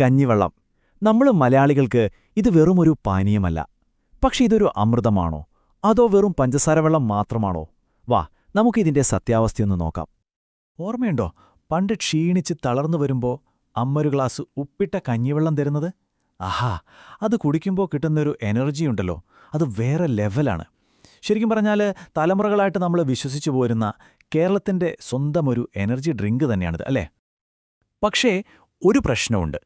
കഞ്ഞിവെള്ളം. നമ്മൾ മലയാളികൾക്ക് ഇത് വെറുമൊരു പാനീയമല്ല. പക്ഷെ ഇതൊരു അമൃതമാണോ? അതോ വെറും പഞ്ചസാര വെള്ളം മാത്രമാണോ? വാ നമുക്കിതിന്റെ സത്യാവസ്ഥയൊന്ന് നോക്കാം. ഓർമ്മയുണ്ടോ? പണ്ട് ക്ഷീണിച്ച് തളർന്നു വരുമ്പോ അമ്മൊരു ഗ്ലാസ് ഉപ്പിട്ട കഞ്ഞിവെള്ളം തരുന്നത്? ആഹാ അത് കുടിക്കുമ്പോൾ കിട്ടുന്നൊരു എനർജിയുണ്ടല്ലോ അത് വേറെ ലെവലാണ്. ശരിക്കും പറഞ്ഞാൽ തലമുറകളായിട്ട് നമ്മൾ വിശ്വസിച്ചു പോരുന്ന കേരളത്തിന്റെ സ്വന്തം ഒരു എനർജി ഡ്രിങ്ക് തന്നെയാണിത് അല്ലേ? പക്ഷേ ഒരു പ്രശ്നമുണ്ട്.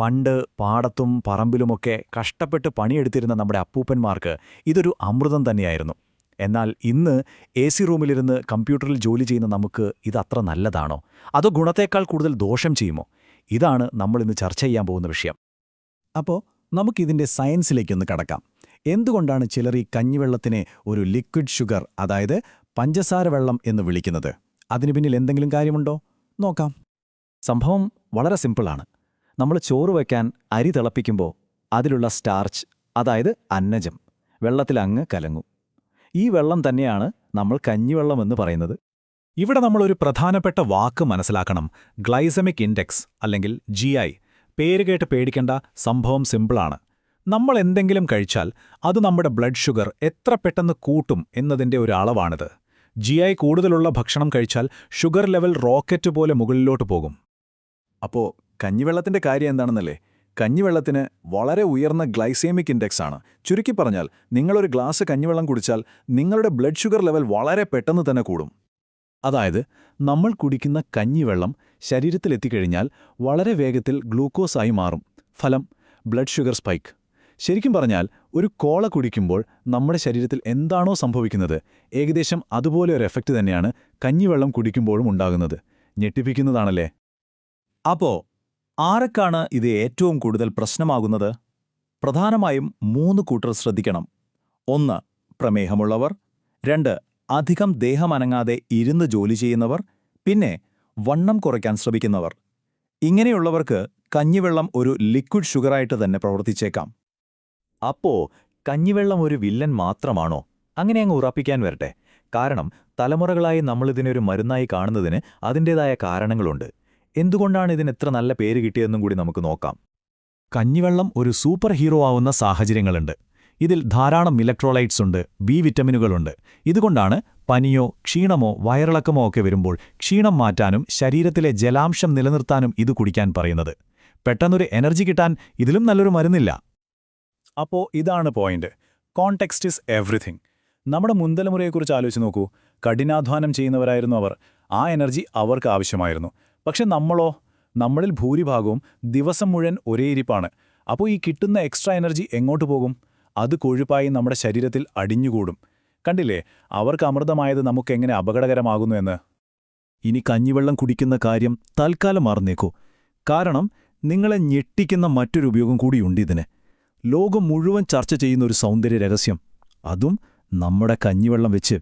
പണ്ട് പാടത്തും പറമ്പിലുമൊക്കെ കഷ്ടപ്പെട്ട് പണിയെടുത്തിരുന്ന നമ്മുടെ അപ്പൂപ്പന്മാർക്ക് ഇതൊരു അമൃതം തന്നെയായിരുന്നു. എന്നാൽ ഇന്ന് എ സി റൂമിലിരുന്ന് കമ്പ്യൂട്ടറിൽ ജോലി ചെയ്യുന്ന നമുക്ക് ഇതത്ര നല്ലതാണോ? അതോ ഗുണത്തേക്കാൾ കൂടുതൽ ദോഷം ചെയ്യുമോ? ഇതാണ് നമ്മൾ ഇന്ന് ചർച്ച ചെയ്യാൻ പോകുന്ന വിഷയം. അപ്പോൾ നമുക്കിതിന്റെ സയൻസിലേക്കൊന്ന് കടക്കാം. എന്തുകൊണ്ടാണ് ചിലർ ഈ കഞ്ഞിവെള്ളത്തിനെ ഒരു ലിക്വിഡ് ഷുഗർ അതായത് പഞ്ചസാര വെള്ളം എന്ന് വിളിക്കുന്നത്? അതിനു പിന്നിൽ എന്തെങ്കിലും കാര്യമുണ്ടോ? നോക്കാം. സംഭവം വളരെ സിമ്പിളാണ്. നമ്മൾ ചോറ് വയ്ക്കാൻ അരി തിളപ്പിക്കുമ്പോൾ അതിലുള്ള സ്റ്റാർച്ച് അതായത് അന്നജം വെള്ളത്തിൽ അങ്ങ് കലങ്ങും. ഈ വെള്ളം തന്നെയാണ് നമ്മൾ കഞ്ഞിവെള്ളമെന്ന് പറയുന്നത്. ഇവിടെ നമ്മളൊരു പ്രധാനപ്പെട്ട വാക്ക് മനസ്സിലാക്കണം. ഗ്ലൈസമിക് ഇൻഡെക്സ് അല്ലെങ്കിൽ ജി ഐ പേര് കേട്ട് പേടിക്കേണ്ട സംഭവം സിമ്പിളാണ്. നമ്മൾ എന്തെങ്കിലും കഴിച്ചാൽ അത് നമ്മുടെ ബ്ലഡ് ഷുഗർ എത്ര പെട്ടെന്ന് കൂട്ടും എന്നതിന്റെ ഒരു അളവാണിത്. ജി ഐ കൂടുതലുള്ള ഭക്ഷണം കഴിച്ചാൽ ഷുഗർ ലെവൽ റോക്കറ്റ് പോലെ മുകളിലോട്ട് പോകും. അപ്പോ കഞ്ഞിവെള്ളത്തിന്റെ കാര്യം എന്താണെന്നല്ലേ? കഞ്ഞിവെള്ളത്തിന് വളരെ ഉയർന്ന ഗ്ലൈസേമിക് ഇൻഡെക്സ് ആണ്. ചുരുക്കി പറഞ്ഞാൽ നിങ്ങളൊരു ഗ്ലാസ് കഞ്ഞിവെള്ളം കുടിച്ചാൽ നിങ്ങളുടെ ബ്ലഡ് ഷുഗർ ലെവൽ വളരെ പെട്ടെന്ന് തന്നെ കൂടും. അതായത് നമ്മൾ കുടിക്കുന്ന കഞ്ഞിവെള്ളം ശരീരത്തിലെത്തിക്കഴിഞ്ഞാൽ വളരെ വേഗത്തിൽ ഗ്ലൂക്കോസായി മാറും. ഫലം ബ്ലഡ് ഷുഗർ സ്പൈക്ക്. ശരിക്കും പറഞ്ഞാൽ ഒരു കോള കുടിക്കുമ്പോൾ നമ്മുടെ ശരീരത്തിൽ എന്താണോ സംഭവിക്കുന്നത് ഏകദേശം അതുപോലെ ഒരു എഫക്റ്റ് തന്നെയാണ് കഞ്ഞിവെള്ളം കുടിക്കുമ്പോഴും ഉണ്ടാകുന്നത്. ഞെട്ടിപ്പിക്കുന്നതാണല്ലേ? അപ്പോ ആരൊക്കാണ് ഇത് ഏറ്റവും കൂടുതൽ പ്രശ്നമാകുന്നത്? പ്രധാനമായും മൂന്ന് കൂട്ടർ ശ്രദ്ധിക്കണം. ഒന്ന് പ്രമേഹമുള്ളവർ. രണ്ട് അധികം ദേഹമനങ്ങാതെ ഇരുന്ന് ജോലി ചെയ്യുന്നവർ. പിന്നെ വണ്ണം കുറയ്ക്കാൻ ശ്രമിക്കുന്നവർ. ഇങ്ങനെയുള്ളവർക്ക് കഞ്ഞിവെള്ളം ഒരു ലിക്വിഡ് ഷുഗറായിട്ട് തന്നെ പ്രവർത്തിച്ചേക്കാം. അപ്പോ കഞ്ഞിവെള്ളം ഒരു വില്ലൻ മാത്രമാണോ? അങ്ങനെ അങ്ങ് ഉറപ്പിക്കാൻ വരട്ടെ. കാരണം തലമുറകളായി നമ്മളിതിനൊരു മരുന്നായി കാണുന്നതിന് അതിന്റേതായ കാരണങ്ങളുണ്ട്. എന്തുകൊണ്ടാണ് ഇതിന് എത്ര നല്ല പേര് കിട്ടിയതെന്നും കൂടി നമുക്ക് നോക്കാം. കഞ്ഞിവെള്ളം ഒരു സൂപ്പർ ഹീറോ ആവുന്ന സാഹചര്യങ്ങളുണ്ട്. ഇതിൽ ധാരാളം ഇലക്ട്രോലൈറ്റ്സ് ഉണ്ട് ബി വിറ്റമിനുകളുണ്ട്. ഇതുകൊണ്ടാണ് പനിയോ ക്ഷീണമോ വയറിളക്കമോ ഒക്കെ വരുമ്പോൾ ക്ഷീണം മാറ്റാനും ശരീരത്തിലെ ജലാംശം നിലനിർത്താനും ഇത് കുടിക്കാൻ പറയുന്നത്. പെട്ടെന്നൊരു എനർജി കിട്ടാൻ ഇതിലും നല്ലൊരു മരുന്നില്ല. അപ്പോ ഇതാണ് പോയിന്റ്. Context is everything. നമ്മുടെ മുൻതലമുറയെക്കുറിച്ച് ആലോചിച്ച് നോക്കൂ. കഠിനാധ്വാനം ചെയ്യുന്നവരായിരുന്നു അവർ. ആ എനർജി അവർക്ക് ആവശ്യമായിരുന്നു. പക്ഷെ നമ്മളോ നമ്മളിൽ ഭൂരിഭാഗവും ദിവസം മുഴുവൻ ഒരേ ഇരിപ്പാണ്. അപ്പോൾ ഈ കിട്ടുന്ന എക്സ്ട്രാ എനർജി എങ്ങോട്ട് പോകും? അത് കൊഴുപ്പായി നമ്മുടെ ശരീരത്തിൽ അടിഞ്ഞുകൂടും. കണ്ടില്ലേ? അവർക്ക് അമൃതമായത് നമുക്കെങ്ങനെ അപകടകരമാകുന്നു എന്ന്? ഇനി കഞ്ഞിവെള്ളം കുടിക്കുന്ന കാര്യം തൽക്കാലം മറന്നേക്കൂ. കാരണം നിങ്ങളെ ഞെട്ടിക്കുന്ന മറ്റൊരു ഉപയോഗം കൂടിയുണ്ട് ഇതിന്. ലോകം മുഴുവൻ ചർച്ച ചെയ്യുന്ന ഒരു സൗന്ദര്യ രഹസ്യം. അതും നമ്മുടെ കഞ്ഞിവെള്ളം വെച്ച്.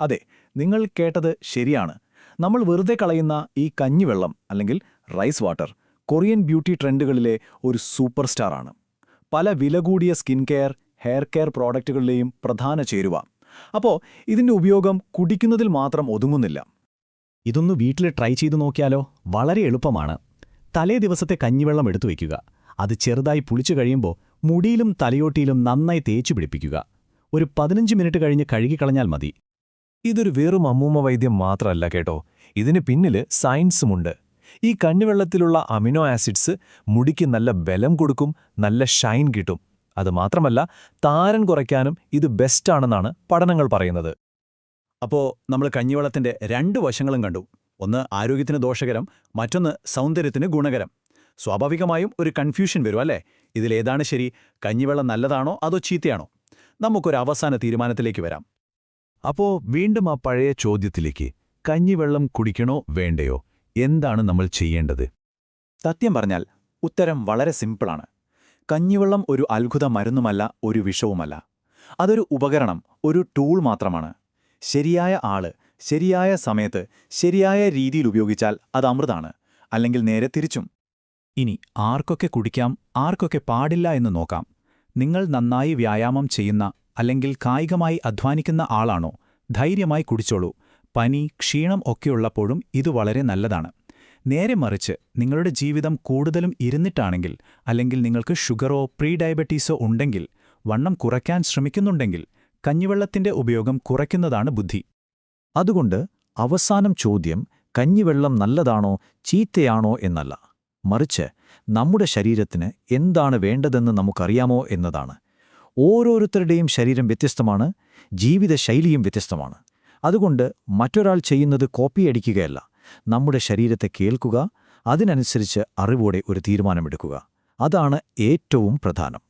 അതെ നിങ്ങൾ കേട്ടത് ശരിയാണ്. നമ്മൾ വെറുതെ കളയുന്ന ഈ കഞ്ഞിവെള്ളം അല്ലെങ്കിൽ റൈസ് വാട്ടർ കൊറിയൻ ബ്യൂട്ടി ട്രെൻഡുകളിലെ ഒരു സൂപ്പർ സ്റ്റാറാണ് പല വില കൂടിയ സ്കിൻ കെയർ ഹെയർ കെയർ പ്രോഡക്റ്റുകളിലെയും പ്രധാന ചേരുവ. അപ്പോൾ ഇതിന്റെ ഉപയോഗം കുടിക്കുന്നതിൽ മാത്രം ഒതുങ്ങുന്നില്ല. ഇതൊന്ന് വീട്ടിൽ ട്രൈ ചെയ്തു നോക്കിയാലോ? വളരെ എളുപ്പമാണ്. തലേ ദിവസത്തെ കഞ്ഞിവെള്ളം എടുത്തു വയ്ക്കുക അത് ചെറുതായി പുളിച്ചു കഴിയുമ്പോൾ മുടിയിലും തലയോട്ടിയിലും നന്നായി തേച്ചു പിടിപ്പിക്കുക. ഒരു പതിനഞ്ച് മിനിറ്റ് കഴിഞ്ഞ് കഴുകിക്കളഞ്ഞാൽ മതി. ഇതൊരു വെറും അമ്മൂമ്മ വൈദ്യം മാത്രമല്ല കേട്ടോ. ഇതിന് പിന്നിൽ സയൻസുമുണ്ട്. ഈ കണ്ണിവെള്ളത്തിലുള്ള അമിനോ ആസിഡ്സ് മുടിക്ക് നല്ല ബലം കൊടുക്കും നല്ല ഷൈൻ കിട്ടും. അതുമാത്രമല്ല താരൻ കുറയ്ക്കാനും ഇത് ബെസ്റ്റാണെന്നാണ് പഠനങ്ങൾ പറയുന്നത്. അപ്പോ നമ്മൾ കഞ്ഞിവെള്ളത്തിന്റെ രണ്ട് വശങ്ങളും കണ്ടു. ഒന്ന് ആരോഗ്യത്തിന് ദോഷകരം മറ്റൊന്ന് സൗന്ദര്യത്തിന് ഗുണകരം. സ്വാഭാവികമായും ഒരു കൺഫ്യൂഷൻ വരും അല്ലേ? ഇതിലേതാണ് ശരി കഞ്ഞിവെള്ളം നല്ലതാണോ അതോ ചീത്തയാണോ? നമുക്കൊരു അവസാന തീരുമാനത്തിലേക്ക് വരാം. അപ്പോ വീണ്ടും ആ പഴയ ചോദ്യത്തിലേക്ക് കഞ്ഞിവെള്ളം കുടിക്കണോ വേണ്ടയോ? എന്താണ് നമ്മൾ ചെയ്യേണ്ടത്? സത്യം പറഞ്ഞാൽ ഉത്തരം വളരെ സിമ്പിളാണ്. കഞ്ഞിവെള്ളം ഒരു അത്ഭുത മരുന്നുമല്ല ഒരു വിഷവുമല്ല. അതൊരു ഉപകരണം ഒരു ടൂൾ മാത്രമാണ്. ശരിയായ ആൾ ശരിയായ സമയത്ത് ശരിയായ രീതിയിൽ ഉപയോഗിച്ചാൽ അത് അമൃതാണ്. അല്ലെങ്കിൽ നേരെ തിരിച്ചും. ഇനി ആർക്കൊക്കെ കുടിക്കാം ആർക്കൊക്കെ പാടില്ല എന്ന് നോക്കാം. നിങ്ങൾ നന്നായി വ്യായാമം ചെയ്യുന്ന അല്ലെങ്കിൽ കായികമായി അധ്വാനിക്കുന്ന ആളാണോ ധൈര്യമായി കുടിച്ചോളൂ. പനി ക്ഷീണം ഒക്കെയുള്ളപ്പോഴും ഇത് വളരെ നല്ലതാണ്. നേരെ മറിച്ച് നിങ്ങളുടെ ജീവിതം കൂടുതലും ഇരുന്നിട്ടാണെങ്കിൽ അല്ലെങ്കിൽ നിങ്ങൾക്ക് ഷുഗറോ പ്രീ ഡയബറ്റീസോ ഉണ്ടെങ്കിൽ വണ്ണം കുറയ്ക്കാൻ ശ്രമിക്കുന്നുണ്ടെങ്കിൽ കഞ്ഞിവെള്ളത്തിന്റെ ഉപയോഗം കുറയ്ക്കുന്നതാണ് ബുദ്ധി. അതുകൊണ്ട് അവസാനം ചോദ്യം കഞ്ഞിവെള്ളം നല്ലതാണോ ചീത്തയാണോ എന്നല്ല. മറിച്ച് നമ്മുടെ ശരീരത്തിന് എന്താണ് വേണ്ടതെന്ന് നമുക്കറിയാമോ എന്നതാണ്. ഓരോരുത്തരുടെയും ശരീരം വ്യത്യസ്തമാണ് ജീവിതശൈലിയും വ്യത്യസ്തമാണ്. അതുകൊണ്ട് മറ്റൊരാൾ ചെയ്യുന്നത് കോപ്പിയടിക്കുകയല്ല നമ്മുടെ ശരീരത്തെ കേൾക്കുക അതിനനുസരിച്ച് അറിവോടെ ഒരു തീരുമാനമെടുക്കുക. അതാണ് ഏറ്റവും പ്രധാനം.